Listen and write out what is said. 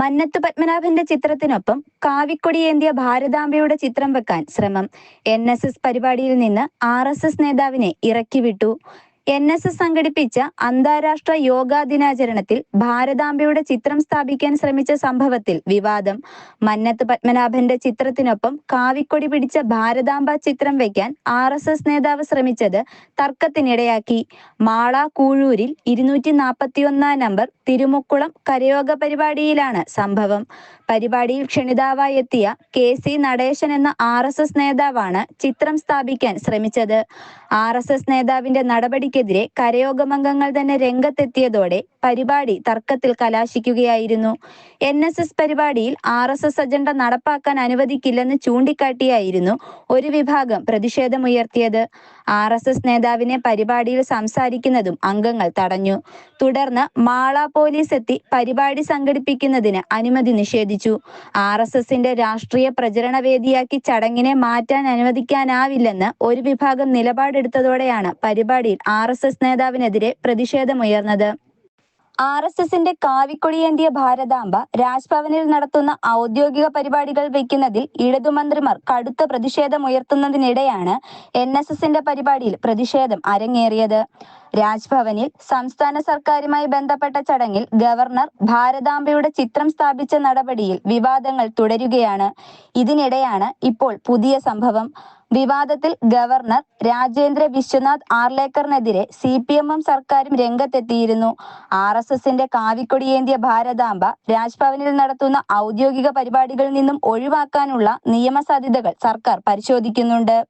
മന്നത്ത് പത്മനാഭന്റെ ചിത്രത്തിനൊപ്പം കാവിക്കൊടി കാവിക്കൊടിയേന്തിയ ഭാരതാംബയുടെ ചിത്രം വെക്കാൻ ശ്രമം. എൻ പരിപാടിയിൽ നിന്ന് ആർ നേതാവിനെ ഇറക്കിവിട്ടു. എൻ എസ് എസ് സംഘടിപ്പിച്ച അന്താരാഷ്ട്ര യോഗാ ദിനാചരണത്തിൽ ഭാരതാംബയുടെ ചിത്രം സ്ഥാപിക്കാൻ ശ്രമിച്ച സംഭവത്തിൽ വിവാദം. മന്നത്ത് പത്മനാഭന്റെ ചിത്രത്തിനൊപ്പം കാവിക്കൊടി പിടിച്ച ഭാരതാംബ ചിത്രം വയ്ക്കാൻ ആർ എസ് എസ് നേതാവ് ശ്രമിച്ചത് തർക്കത്തിനിടയാക്കി. മാള കൂഴൂരിൽ ഇരുന്നൂറ്റി നാൽപ്പത്തിയൊന്നാം നമ്പർ തിരുമുക്കുളം കരയോഗ പരിപാടിയിലാണ് സംഭവം. പരിപാടിയിൽ ക്ഷണിതാവായി എത്തിയ കെ സി നടേശൻ എന്ന ആർ നേതാവാണ് ചിത്രം സ്ഥാപിക്കാൻ ശ്രമിച്ചത്. ആർ നേതാവിന്റെ നടപടിക്കെതിരെ കരയോഗമംഗങ്ങൾ തന്നെ രംഗത്തെത്തിയതോടെ പരിപാടി തർക്കത്തിൽ കലാശിക്കുകയായിരുന്നു. എൻ എസ് എസ് പരിപാടിയിൽ ആർ എസ് എസ് അജണ്ട നടപ്പാക്കാൻ അനുവദിക്കില്ലെന്ന് ചൂണ്ടിക്കാട്ടിയായിരുന്നു ഒരു വിഭാഗം പ്രതിഷേധമുയർത്തിയത്. ആർ എസ് എസ് നേതാവിനെ പരിപാടിയിൽ സംസാരിക്കുന്നതും അംഗങ്ങൾ തടഞ്ഞു. തുടർന്ന് മാള പോലീസ് എത്തി പരിപാടി സംഘടിപ്പിക്കുന്നതിന് അനുമതി നിഷേധിച്ചു. ആർ എസ് എസിന്റെ രാഷ്ട്രീയ പ്രചരണ വേദിയാക്കി ചടങ്ങിനെ മാറ്റാൻ അനുവദിക്കാനാവില്ലെന്ന് ഒരു വിഭാഗം നിലപാടെടുത്തതോടെയാണ് പരിപാടിയിൽ ആർ എസ് എസ് നേതാവിനെതിരെ പ്രതിഷേധമുയർന്നത്. ആർ എസ് എസിന്റെ കാവിക്കൊടിയേന്തിയ ഭാരതാംബ രാജ്ഭവനിൽ നടത്തുന്ന ഔദ്യോഗിക പരിപാടികൾ വയ്ക്കുന്നതിൽ ഇടതുമന്ത്രിമാർ കടുത്ത പ്രതിഷേധമുയർത്തുന്നതിനിടെയാണ് എൻ എസ് എസിന്റെ പരിപാടിയിൽ പ്രതിഷേധം അരങ്ങേറിയത്. രാജ്ഭവനിൽ സംസ്ഥാന സർക്കാരുമായി ബന്ധപ്പെട്ട ചടങ്ങിൽ ഗവർണർ ഭാരതാംബയുടെ ചിത്രം സ്ഥാപിച്ച നടപടിയിൽ വിവാദങ്ങൾ തുടരുകയാണ്. ഇതിനിടെയാണ് ഇപ്പോൾ പുതിയ സംഭവം. വിവാദത്തിൽ ഗവർണർ രാജേന്ദ്ര വിശ്വനാഥ് ആർലേക്കറിനെതിരെ സി പി എമ്മും സർക്കാരും രംഗത്തെത്തിയിരുന്നു. ആർ എസ് എസിന്റെ കാവിക്കൊടിയേന്തിയ ഭാരതാംബ രാജ്ഭവനിൽ നടത്തുന്ന ഔദ്യോഗിക പരിപാടികളിൽ നിന്നും ഒഴിവാക്കാനുള്ള നിയമസാധ്യതകൾ സർക്കാർ പരിശോധിക്കുന്നുണ്ട്.